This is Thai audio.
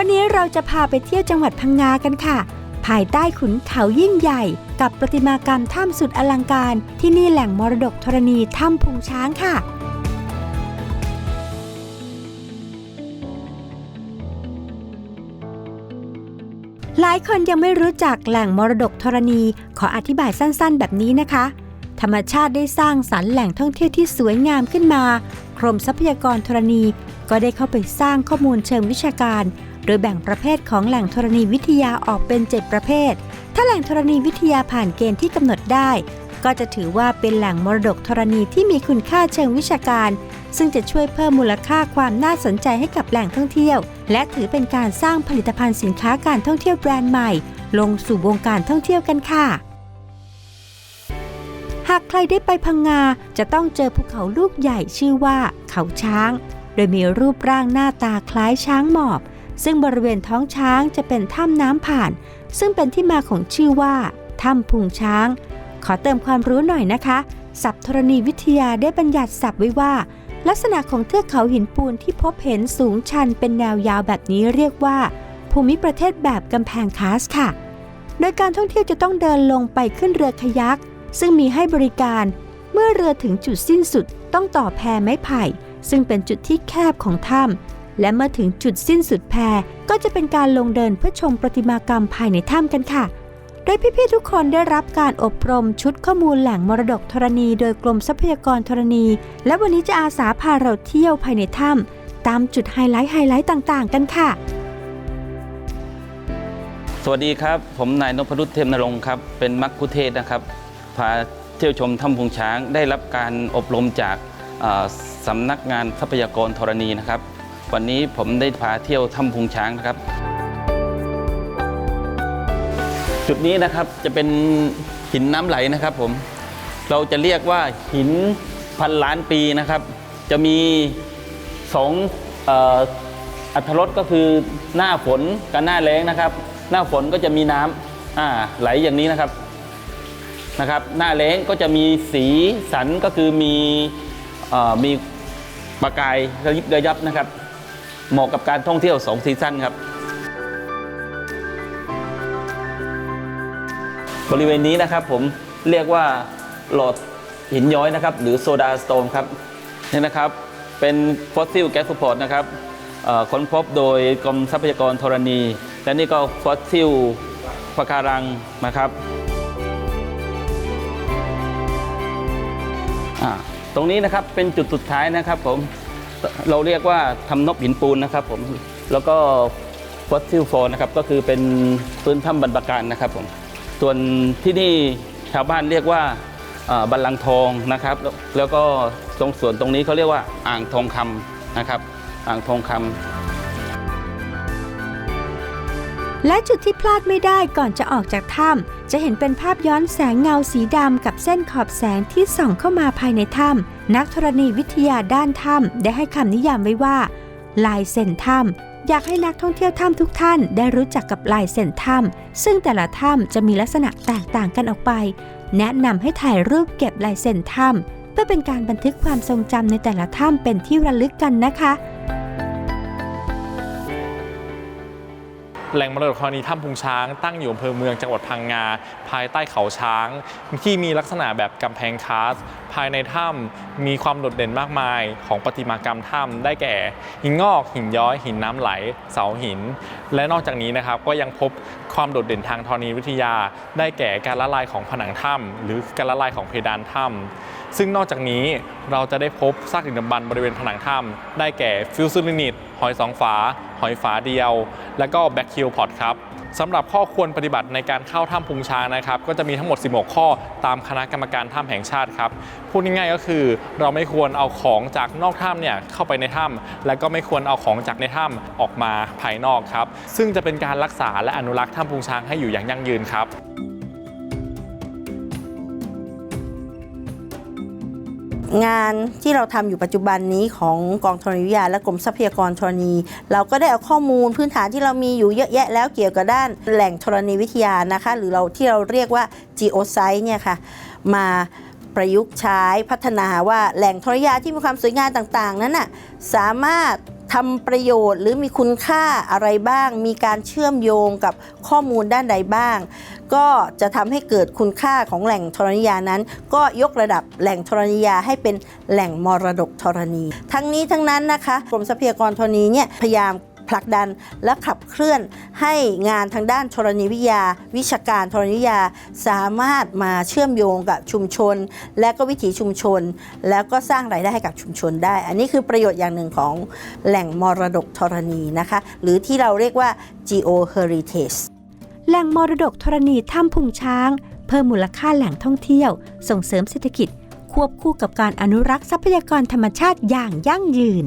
วันนี้เราจะพาไปเที่ยวจังหวัดพังงากันค่ะ ภายใต้ขุนเขายิ่งใหญ่ กับประติมากรรมถ้ำสุดอลังการ ที่นี่แหล่งมรดกธรณีถ้ำพุงช้างค่ะหลายคนยังไม่รู้จักแหล่งมรดกธรณี ขออธิบายสั้นๆ แบบนี้นะคะ ธรรมชาติได้สร้างสรรค์แหล่งท่องเที่ยวที่สวยงามขึ้นมา กรมทรัพยากรธรณี ก็ได้เข้าไปสร้างข้อมูลเชิงวิชาการ โดยแบ่งประเภทของแหล่งธรณีวิทยาออกเป็น 7 ประเภท ถ้าแหล่งธรณีวิทยาผ่านเกณฑ์ที่กำหนดได้ ก็จะถือว่าเป็นแหล่งมรดกธรณีที่มีคุณค่าเชิงวิชาการ ซึ่งจะช่วยเพิ่มมูลค่าความน่าสนใจให้กับแหล่งท่องเที่ยว และถือเป็นการสร้างผลิตภัณฑ์สินค้าการท่องเที่ยวแบรนด์ใหม่ ลงสู่วงการท่องเที่ยวกันค่ะหากใครได้ไปพังงาจะต้องเจอภูเขาลูกใหญ่ชื่อว่า เขาช้าง โดยมีรูปร่างหน้าตาคล้ายช้างหมอบ ซึ่งบริเวณท้องช้างจะเป็นถ้ำน้ำผ่าน ซึ่งเป็นที่มาของชื่อว่าถ้ำพุงช้าง ขอเติมความรู้หน่อยนะคะ ศัพท์ธรณีวิทยาได้บัญญัติศัพท์ไว้ว่า ลักษณะของเทือกเขาหินปูนที่พบเห็นสูงชันเป็นแนวยาวแบบนี้เรียกว่า ภูมิประเทศแบบกำแพงคาสค่ะ โดยการท่องเที่ยวจะต้องเดินลงไปขึ้นเรือคายัก ซึ่งมีให้บริการ เมื่อเรือถึงจุดสิ้นสุดต้องต่อแพไม้ไผ่ ซึ่งเป็นจุดที่แคบของถ้ำ และเมื่อถึงจุดสิ้นสุดแพก็จะเป็นการลงเดินเพื่อชมประติมากรรมภายในถ้ำกันค่ะ โดยพี่ๆทุกคนได้รับการอบรมชุดข้อมูลแหล่งมรดกธรณี โดยกรมทรัพยากรธรณี และวันนี้จะอาสาพาเราเที่ยวภายในถ้ำตามจุดไฮไลท์ไฮไลท์ต่างๆ กันค่ะสวัสดีครับ ผมนายนพรุษเทมนรงค์ครับเป็นมักคุเทศนะครับ พาเที่ยวชมถ้ำพุงช้างได้รับการอบรมจากสำนักงานทรัพยากรธรณีนะครับ วันนี้ผมได้พาเที่ยวถ้ำพุงช้างนะครับ จุดนี้นะครับจะเป็นหินน้ำไหลนะครับผมเราจะเรียกว่าหินพันล้านปีนะครับ จะมีสองอัตรสก็คือหน้าฝนกับหน้าแล้งนะครับ หน้าฝนก็จะมีน้ำไหลอย่างนี้นะครับนะครับ หน้าแล้งก็จะมีสีสันก็คือมีอมีประกายระยิบระยับนะครับ เหมาะกับการท่องเที่ยวสองซีซั่นครับ บริเวณนี้นะครับผมเรียกว่าหลอดหินย้อยนะครับ หรือโซดาสโตนครับนี่นะครับเป็นฟอสซิลแก๊ส p พอร์ตนะครับค้นพบโดยกรมทรัพยากรธรณี และนี่ก็ฟอสซิลปะการังนะครับตรงนี้นะครับเป็นจุดสุดท้ายนะครับผม เราเรียกว่าทำนบหินปูนนะครับผมแล้วก็ฟอสซิลโฟนะครับก็คือเป็นพื้นถ้ำบรรพการนะครับผมส่วนที่นี่ชาวบ้านเรียกว่าบันลังทองนะครับ แล้วแล้วก็ตรงส่วนตรงนี้เขาเรียกว่าอ่างทองคำนะครับ อ่างทองคำ และจุดที่พลาดไม่ได้ก่อนจะออกจากถ้ำจะเห็นเป็นภาพย้อนแสงเงาสีดำกับเส้นขอบแสงที่ส่องเข้ามาภายในถ้ำนักธรณีวิทยาด้านถ้ำได้ให้คำนิยามไว้ว่า ลายเส้นถ้ำอยากให้นักท่องเที่ยวถ้ำทุกท่านได้รู้จักกับลายเส้นถ้ำซึ่งแต่ละถ้ำจะมีลักษณะแตกต่างกันออกไป แนะนำให้ถ่ายรูปเก็บลายเส้นถ้ำเพื่อเป็นการบันทึกความทรงจำในแต่ละถ้ำเป็นที่ระลึกกันนะคะ แหล่งมรดกธรณีถ้ำพุงช้างตั้งอยู่อำเภอเมืองจังหวัดพังงา ภายใต้เขาช้าง ที่มีลักษณะแบบกำแพงคาส ภายในถ้ำมีความโดดเด่นมากมายของประติมากรรมถ้ำได้แก่ หินงอกหินย้อย หินน้ำไหล เสาหิน และนอกจากนี้นะครับก็ยังพบความโดดเด่นทางธรณีวิทยา ได้แก่การละลายของผนังถ้ำหรือการละลายของเพดานถ้ำซึ่งนอกจากนี้เราจะได้พบซากดึกดำบรรบริเวณผนังถ้ำได้แก่ฟิวซูลินิตหอยสองฝา หอยฝาเดียว และก็แบคคิวพอตครับสำหรับข้อควรปฏิบัติในการเข้าถ้ำพุงช้างนะครับ ก็จะมีทั้งหมด 16 ข้อตามคณะกรรมการถ้ำแห่งชาติครับ พูดง่ายๆก็คือ เราไม่ควรเอาของจากนอกถ้ำเนี่ยเข้าไปในถ้ำและก็ไม่ควรเอาของจากในถ้ำออกมาภายนอกครับ ซึ่งจะเป็นการรักษาและอนุรักษ์ถ้ำพุงช้างให้อยู่อย่างยั่งยืนครับ งานที่เราทำอยู่ปัจจุบันนี้ของกองธรณีวิทยาและกรมทรัพยากรธรณี เราก็ได้เอาข้อมูลพื้นฐานที่เรามีอยู่เยอะแยะแล้วเกี่ยวกับด้านแหล่งธรณีวิทยานะคะ หรือเราที่เราเรียกว่า geoscience เนี่ยค่ะมาประยุกต์ใช้พัฒนาว่าแหล่งธรณีวิทยาที่มีความสวยงามต่าง ๆ นั้นน่ะสามารถ ทำประโยชน์หรือมีคุณค่าอะไรบ้าง มีการเชื่อมโยงกับข้อมูลด้านใดบ้าง ก็จะทำให้เกิดคุณค่าของแหล่งธรณียานั้น ก็ยกระดับแหล่งธรณียาให้เป็นแหล่งมรดกธรณี ทั้งนี้ทั้งนั้นนะคะกรมทรัพยากรธรณีเนี่ยพยายาม ผลักดันและขับเคลื่อนให้งานทางด้านธรณีวิทยา วิชาการธรณีวิทยาสามารถมาเชื่อมโยงกับชุมชน และก็วิถีชุมชน แล้วก็สร้างรายได้ให้กับชุมชนได้ อันนี้คือประโยชน์อย่างหนึ่งของแหล่งมรดกธรณีนะคะ หรือที่เราเรียกว่า geo heritage แหล่งมรดกธรณีถ้ำพุงช้าง เพิ่มมูลค่าแหล่งท่องเที่ยว ส่งเสริมเศรษฐกิจ ควบคู่กับการอนุรักษ์ทรัพยากรธรรมชาติอย่างยั่งยืน